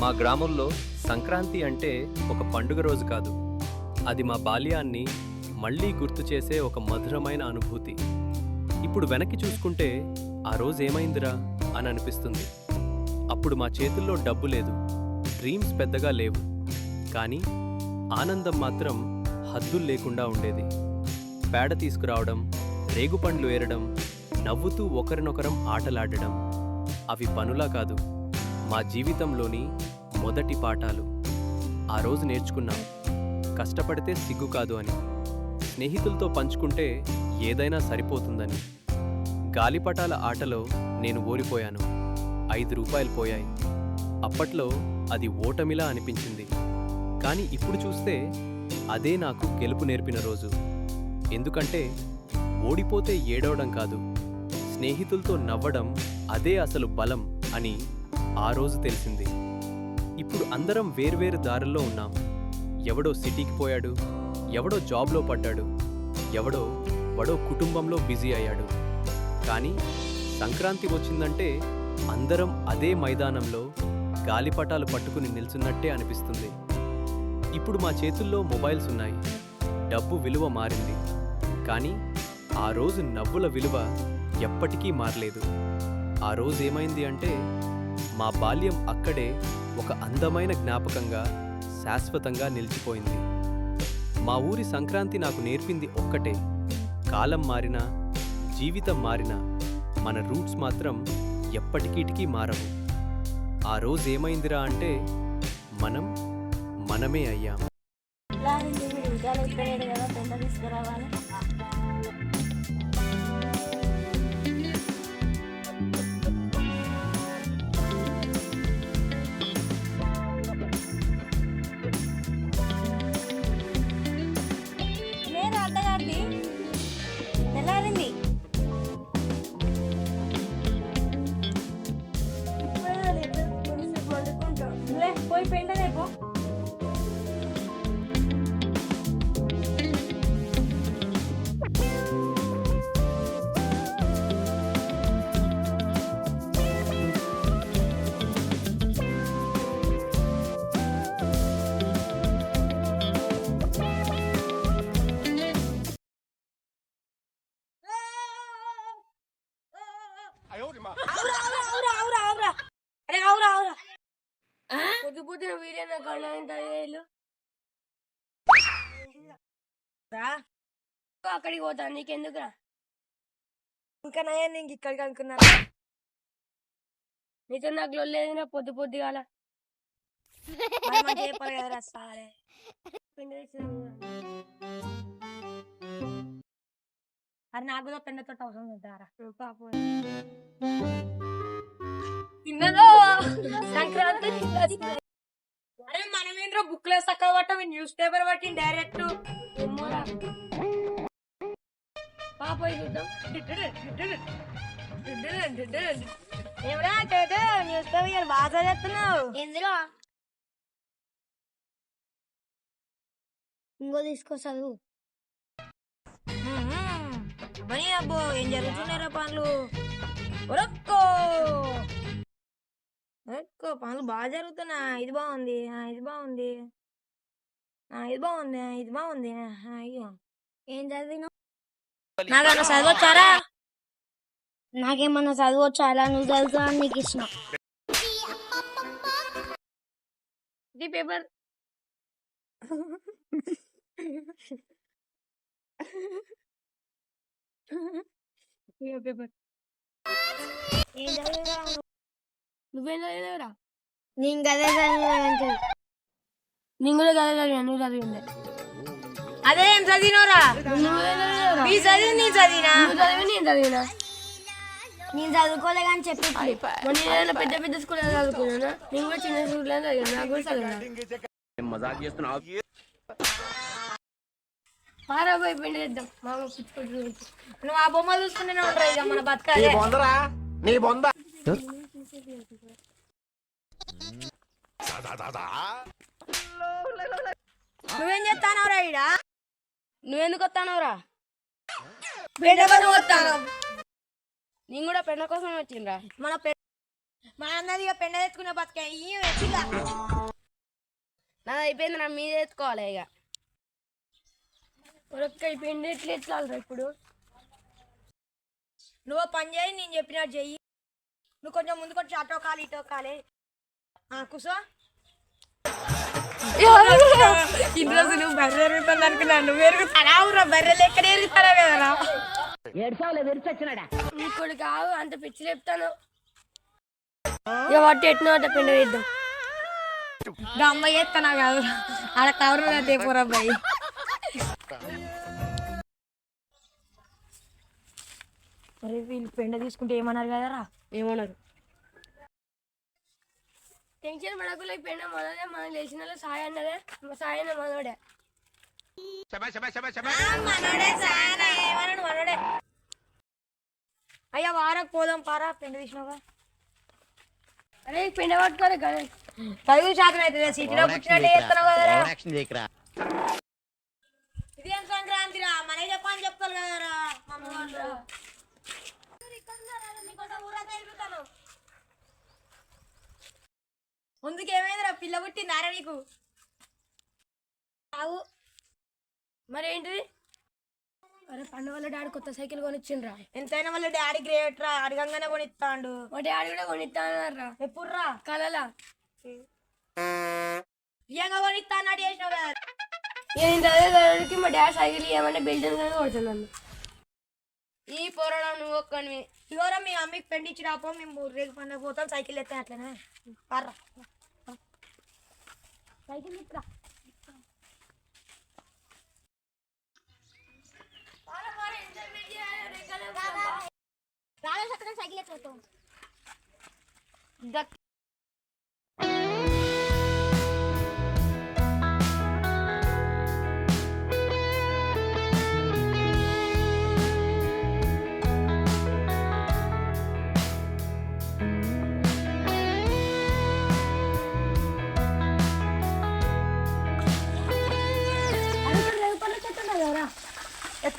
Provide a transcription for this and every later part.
మా గ్రామంలో సంక్రాంతి అంటే ఒక పండుగ రోజు కాదు. అది మా బాల్యాన్ని మళ్ళీ గుర్తు చేసే ఒక మధురమైన అనుభూతి. ఇప్పుడు వెనక్కి చూసుకుంటే ఆ రోజు ఏమైందిరా అని అనిపిస్తుంది. అప్పుడు మా చేతుల్లో డబ్బు లేదు. డ్రీమ్స్ పెద్దగా లేవు. కానీ ఆనందం మాత్రం హద్దులు లేకుండా ఉండేది. పేడ తీసుకురావడం రేగుపండ్లు ఏరడం నవ్వుతూ ఒకరినొకరం ఆటలాడడం. అవి పనులా కాదు. మా జీవితంలోని మొదటి పాఠాలు. ఆ రోజు నేర్చుకున్నాం. కష్టపడితే సిగ్గు కాదు అని. స్నేహితులతో పంచుకుంటే ఏదైనా సరిపోతుందని. గాలిపటాల ఆటలో నేను ఓడిపోయాను. ఐదు రూపాయలు పోయాయి. అప్పట్లో అది ఓటమిలా అనిపించింది. కానీ ఇప్పుడు చూస్తే అదే నాకు గెలుపు నేర్పిన రోజు. ఎందుకంటే ఓడిపోతే ఏడవడం కాదు. స్నేహితులతో నవ్వడం అదే అసలు బలం అని ఆ రోజు తెలిసింది. ఇప్పుడు అందరం వేర్వేరు దారుల్లో ఉన్నాం. ఎవడో సిటీకి పోయాడు ఎవడో జాబ్లో పడ్డాడు ఎవడో వడో కుటుంబంలో బిజీ అయ్యాడు. కానీ సంక్రాంతి వచ్చిందంటే అందరం అదే మైదానంలో గాలిపటాలు పట్టుకుని నిల్చున్నట్టే అనిపిస్తుంది. ఇప్పుడు మా చేతుల్లో మొబైల్స్ ఉన్నాయి. డబ్బు విలువ మారింది. కానీ ఆ రోజు నవ్వుల విలువ ఎప్పటికీ మారలేదు. ఆ రోజు ఏమైంది అంటే మా బాల్యం అక్కడే ఒక అందమైన జ్ఞాపకంగా శాశ్వతంగా నిలిచిపోయింది. మా ఊరి సంక్రాంతి నాకు నేర్పింది ఒక్కటే. కాలం మారినా జీవితం మారినా మన రూట్స్ మాత్రం ఎప్పటికీటికి మారవు. ఆ రోజు ఏమైందిరా అంటే మనం మనమే అయ్యాము నువ్వే పోయి పెంట పొద్దు వీడియో కళ్ళంత వేలు రా. అక్కడికి పోతా నీకెందుకురా? ఇంకా నయ్యా నీకు ఇక్కడికి అనుకున్నా. నీతో నాకు లొల్లేదు నా పొద్దు పొద్దుగాల చెప్పాలి కదరా సారే. అరే నాకు కూడా పెండ తోట అవసరం ఉంటారా పాపం. తిన్నదో? సంక్రాంతి ఏంట్రా బుక్లో సక్క న్యూస్ పేపర్ పట్టి డైరెక్ట్ పాప చూద్దాం. ఏమరా న్యూస్ పేపర్ బాగా ఎందులో? ఇంకో తీసుకో చదువు. మనీ అబ్బో ఏం జరుగుతున్నారా పనులు? ఒరక్కో. ఎక్కువ పనులు బాగా జరుగుతున్నా. ఇది బాగుంది ఆ, ఇది బాగుంది ఆ, ఇది బాగుంది ఇది బాగుంది అయ్యో! ఏం చదివినా నాకన్నా చదవచ్చారా? నాకేమన్నా చదవచ్చు అలా నువ్వు చదువుతా అని నీకు ఇచ్చిన ఇది పేపర్. పేపర్. నువ్వేం చదివేవరా? నేను గదే చదివాను నేను కూడా గదే చదివాను నువ్వు చదివిందే. అదే ఏం చదివినవరా నీ చదివి నీ చదివినా? చదివి నేను చదివినా? నేను చదువుకోలే కానీ చెప్పి. నేను పెద్ద పెద్ద స్కూల్ చదువుకున్నాను? నేను కూడా చిన్న స్కూల్ చదివాను నాకు కూడా చదివినా. మజాక్ చేస్తున్నావు? పిండి చేద్దాం మామ పిచ్చుకోటి నువ్వు ఆ బొమ్మ చూసుకుంటూనే ఉండరా ఇక మన బతకాలే. బొందరా? నీ బొంద. నువ్వేం చేస్తానవరా ఈడ? నువ్వెందుకు వస్తానవరా? పెండ కోసం వస్తాను. నేను కూడా పెండ కోసం వచ్చిండ్రా. మన మా అన్నది ఇక పెండ తెచ్చుకునే బతికే. నాది అయిపోయింది నా మీద ఎత్తుకోవాలి ఇక. ఒరక్క అయిపోయింది ఎట్లా ఇప్పుడు? నువ్వు పని చేయి నేను చెప్పినట్టు చెయ్యి. నువ్వు కొంచెం ముందు కొంచెం అటో కాలి ఇటో కాలే కూసో. ఇన్ని రోజులు బర్రె ఎరుగుతుంది అనుకున్నాను బర్రెలు ఎక్కడ ఎరుగుతారా కదరా ఇక్కడ కావు అంత పిచ్చి లేపుతాను. ఇక వాటి ఎట్టిన వాటి పిండి వేద్దాం. ఇంకా అమ్మ చేస్తానా కాదు ఆడ కవర్ తేపోరా అబ్బాయి. అరే వీళ్ళు పెండ తీసుకుంటే ఏమన్నారు కదరా? ఏమన్నారు? టెన్షన్ పడకుండా ఈ పెండ మనదే మనం లేచిన సాయి అన్నదే. సాయి అన్న మనోడే. అయ్యా వారకు పోదాం పారా పెండ తీసినావా? అరే పెండ పట్టుకోవాలి కదా చదువు శాతం అవుతుంది సిటీలో కూర్చున్నట్టు చేస్తున్నావు కదరా. ఇదేం సంక్రాంతి రా మనే చెప్పని చెప్తారు కదరా మమ్మీ వాళ్ళు ముందుకు ఏమైందిరా పిల్ల పుట్టిందారా నీకు ఆవు. మరి ఏంటిది అరే పండు వాళ్ళ డాడీ కొత్త సైకిల్ కొనిచ్చిండ్రా. ఎంతైనా వాళ్ళ డాడీ గ్రేట్ రా అడగంగానే కొనిస్తాడు మా డాడీ కూడా కొనిస్తానరా ఎప్పుడు రా కలలా. బియ్యంగా కొనిస్తా అన్నాడు చేసినావు కదా? నేను చదివేదానికి మా డాడీ సైకిల్ ఇవ్వమంటే బిల్డింగ్ కొడుతున్నాను ఈ పోరాడం నువ్వు ఒక్కనివి ఇవరా మీ మమ్మీకి పెండి ఇచ్చి రాపో మేము రేపు పండుగ పోతాం సైకిల్ ఎత్తే అట్లనే. పర్రా. సైకిల్ ఇప్పుడా. రాజేష్ సైకిల్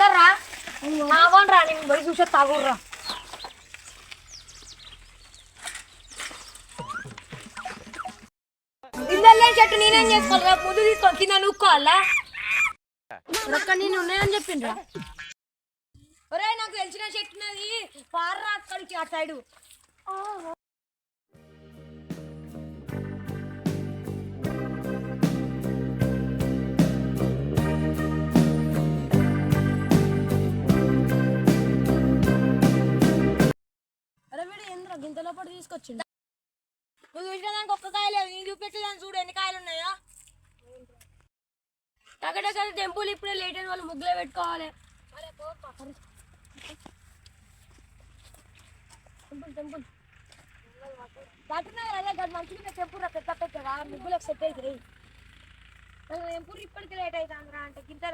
ఎత్తుకోతాం ఎక్కర్రా నాగోనరా నేను పోయి చూసే తాగుర్రా ఇల్లే చెట్టు నేనేం చేసుకోవాలరా ముందు తీసుకొని కింద నూక్కోవాలా ఒక్క నేను ఉన్నాయని చెప్పిండ్రా ఒరే నాకు తెలిసిన చెట్టు ఉన్నది పార్రా అక్కడికి ఆ సైడు అరే గింత లోపల తీసుకొచ్చిండు. నువ్వు చూసిన దానికి ఒక్క కాయ లేదు. నేను చూపించదాన్ని చూడు ఎన్ని కాయలు ఉన్నాయా. టకటక టెంపుల్ ఇప్పుడే లేట్ అయిన వాళ్ళు ముగ్గులే పెట్టుకోవాలి. Temple temple. పట్టున్నారు అదే కాదు మంచిగా రా పెద్ద పెద్దగా ముగ్గులకు సెట్ అవుతుంది టెంపుల్ ఇప్పటికి లేట్ అవుతుంది రా అంటే గింత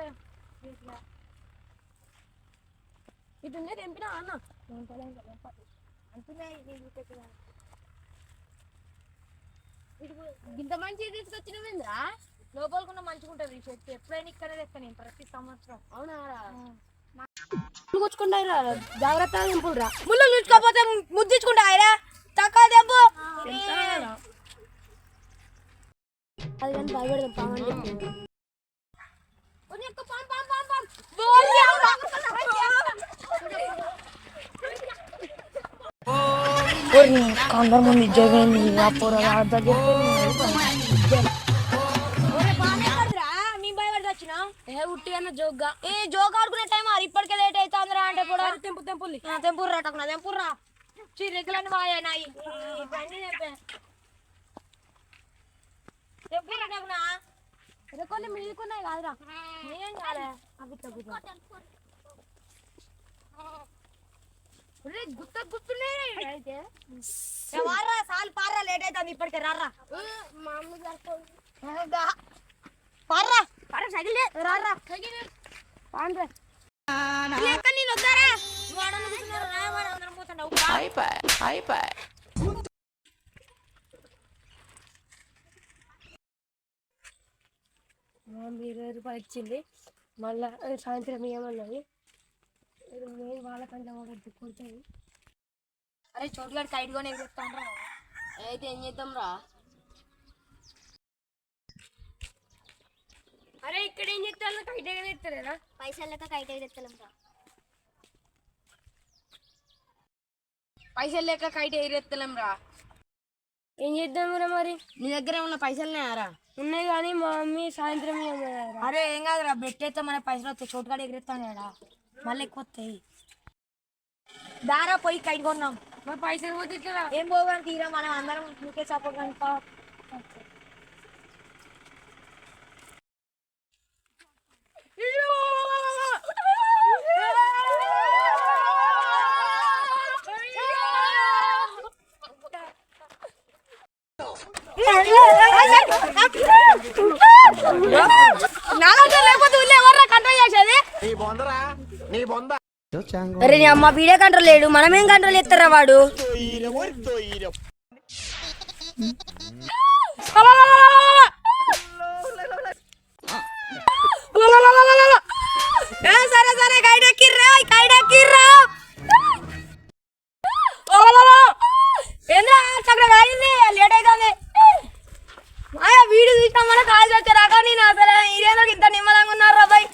ఇటు ఉంది తెంపినా అన్న. అంటున్నాయి ఇంత మంచిగా తీసుకొచ్చినవింద్రా లోపలికున్న మంచిగా ఉంటుంది చెట్టు. ఎప్పుడైనా ఇక్కడే తెస్తా నేను ప్రతి సంవత్సరం. అవునా? కూర్చుకుంటారా జాగ్రత్తగా తెంపులు రా ముళ్ళు చూసుకోపోతే ముద్దించుకుంటా ఆయరా. తక్కువ దెబ్బ అది కానీ భయపెడదాం పామని చెప్పి. అందరు ముందు అప్పుడు మేము భయపడి వచ్చినా. ఏ ఉట్టిగా జోగ్గా ఏ జోక్ ఆడుకునే టైం అది ఇప్పటికే లేట్ అవుతుందిరా అంటే కూడా. తెంపు తెంపుల్ని. తెంపుర్రా టక్కున తెంపుర్రా. చిరెక్కులని బాగా నాయి తెంపుర్రా టక్కున కొన్ని మీకున్నాయి కాదురా. ఏం కాలే? అవి తగ్గుతా గుత్త గుర్తున్నాయి అయితే. సాల్ పార్రా లేట్ అవుతుంది ఇప్పటికే రారా మామూలుగా పార్రా. పార్రా సైకిల్ రారా పాండ్రే. లెక్క నేను వద్దారా? వాడను కూర్చున్నారు రా వాడు అందరం పోతున్నావు ఇరవై రూపాయలు ఇచ్చింది మళ్ళా సాయంత్రం ఏమన్నది? వాళ్ళకంటే అరే చోటు గారు సైడ్గా ఎగురుతాను అయితే ఏం చేద్దాం రా అరే ఇక్కడ ఏం చేస్తారు కైట్ ఎగరేస్తారా పైసలు లెక్క కైట్ ఎగరెత్తలేం రా పైసలు లేక కైట్ ఎగరేస్తలేం రా ఏం చేద్దాం రా మరి? నీ దగ్గర ఏమన్నా పైసలు ఉన్నాయారా ఉన్నాయి కానీ మా మమ్మీ సాయంత్రం అరే ఏం కాదురా బెట్ అయితే మన పైసలు వస్తాయి చోటుకాడ ఎగరేస్తాను మళ్ళీ ఎక్కువ వస్తాయి దారా పోయి కైట్ కొన్నాం మరి పైసలు పోతే ఇట్లా ఏం పోగాని తీరా మనం అందరం నీకే సపోర్ట్ కనుక నాలుగు లేకపోతే ఊళ్ళో ఎవర్రా కంట్రోల్ చేసేది అరే నీ అమ్మ వీడియో కంట్రోల్ లేడు మనమేం కంట్రోల్ చేస్తారా వాడు ఏ, సరే సరే గైడ్ ఎక్కిర్రా గైడ్ ఎక్కిర్రా ఏంద్రా అక్కడ కాయింది లేట్ అవుతుంది మాయా వీడియో తీసినా మన కాల్ వచ్చారా కానీ నా అసలు ఇదేదో ఇంత నిమ్మలంగా ఉన్నారు రా బాయ్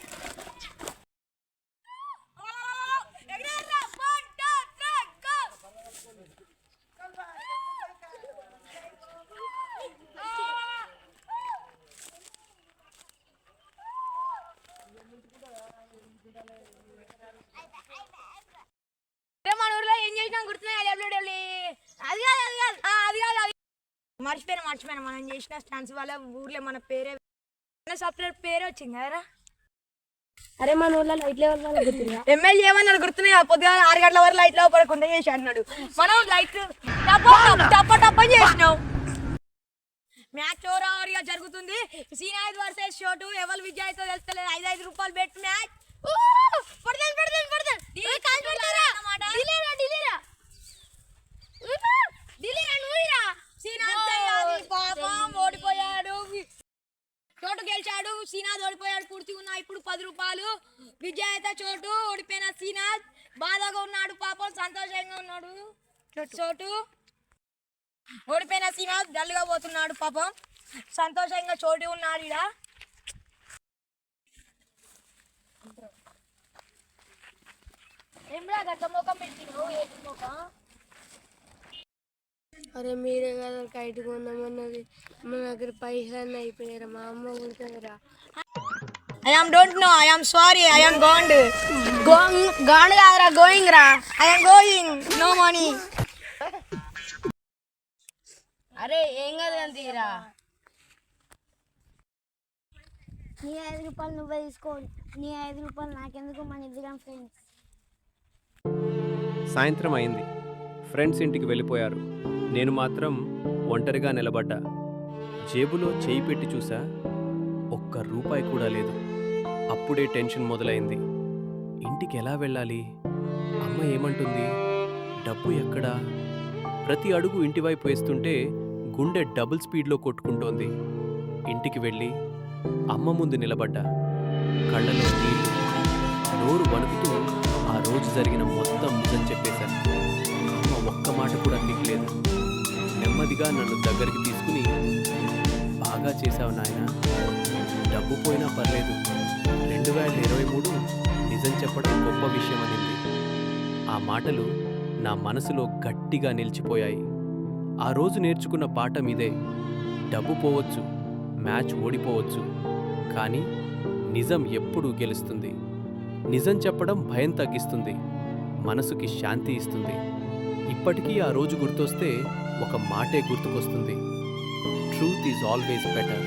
మన ఊర్లో ఏం చేసినాం గుర్తున్నాయి అది కాదు అది కాదు ఆ, అది కాదు అది మర్చిపోయినా మర్చిపోయినా. మనం చేసిన స్టాన్స్ వల్ల ఊర్లో మన పేరే సపరేట్ పేరే వచ్చింది కదరా. అరే మన ఊళ్ళో లైట్ లెవెల్ వల్ల ఎమ్మెల్యే ఏమన్నాడు గుర్తున్నాయి. పొద్దుగా ఆరు గంటల వరకు లైట్లో పడకుండా చేసి అన్నాడు మనం లైట్ టప్ప టప్ప చేసినాం. మ్యాచ్ ఓవర్గా జరుగుతుంది. సీనాయిద్ వర్సెస్ షోటు ఎవరు విజయ్ అయితే తెలుస్తలేదు. ఐదు ఐదు రూపాయలు బెట్ మ్యాచ్. పడతాను పడతాను పాపం ఓడిపోయాడు చోటు గెలిచాడు శ్రీనాథ్ ఓడిపోయాడు పూర్తి ఉన్నా ఇప్పుడు పది రూపాయలు విజేత చోటు ఓడిపోయిన శ్రీనాథ్ బాధగా ఉన్నాడు పాపం సంతోషంగా ఉన్నాడు. చోటు. ఓడిపోయిన శ్రీనాథ్ డల్గా పోతున్నాడు పాపం సంతోషంగా చోటు ఉన్నాడు ముఖం పెట్టినావు? ఏంటి ముఖం? అరే మీరే కదా కైట్ కొందామన్నది. మన దగ్గర పైసలు అయిపోయినారా మా అమ్మ ఉంటుందిరా I am don't know I am sorry I am Gond గోంగ్ గాండ్ కాదురా గోయింగ్ రా I am going no money అరే ఏం కాదు అంతీరా నీ ఐదు రూపాయలు నువ్వే తీసుకో. నీ ఐదు రూపాయలు నాకెందుకు మన ఇద్దరం ఫ్రెండ్స్ సాయంత్రం అయింది. ఫ్రెండ్స్ ఇంటికి వెళ్ళిపోయారు. నేను మాత్రం ఒంటరిగా నిలబడ్డా. జేబులో చేయి పెట్టి చూసా ఒక్క రూపాయి కూడా లేదు. అప్పుడే టెన్షన్ మొదలైంది. ఇంటికి ఎలా వెళ్ళాలి? అమ్మ ఏమంటుంది? డబ్బు ఎక్కడా? ప్రతి అడుగు ఇంటివైపు వేస్తుంటే గుండె డబుల్ స్పీడ్లో కొట్టుకుంటోంది. ఇంటికి వెళ్ళి అమ్మ ముందు నిలబడ్డా. కళ్ళలో నీళ్ళు. నోరు వణుకుతూ ఆ రోజు జరిగిన మొత్తం నిజం చెప్పేశాను. అమ్మ ఒక్క మాట కూడా దిగలేదు నెమ్మదిగా నన్ను దగ్గరికి తీసుకుని బాగా చేశావు నాయన. డబ్బు పోయినా పర్లేదు. రెండు వేల ఇరవై మూడు నిజం చెప్పడం గొప్ప విషయం అనింది ఆ మాటలు నా మనసులో గట్టిగా నిలిచిపోయాయి. ఆ రోజు నేర్చుకున్న పాఠం ఇదే డబ్బు పోవచ్చు మ్యాచ్ ఓడిపోవచ్చు కానీ నిజం ఎప్పుడూ గెలుస్తుంది. నిజం చెప్పడం భయం తగ్గిస్తుంది మనసుకి శాంతి ఇస్తుంది. ఇప్పటికీ ఆ రోజు గుర్తొస్తే ఒక మాటే గుర్తుకొస్తుంది. Truth is always better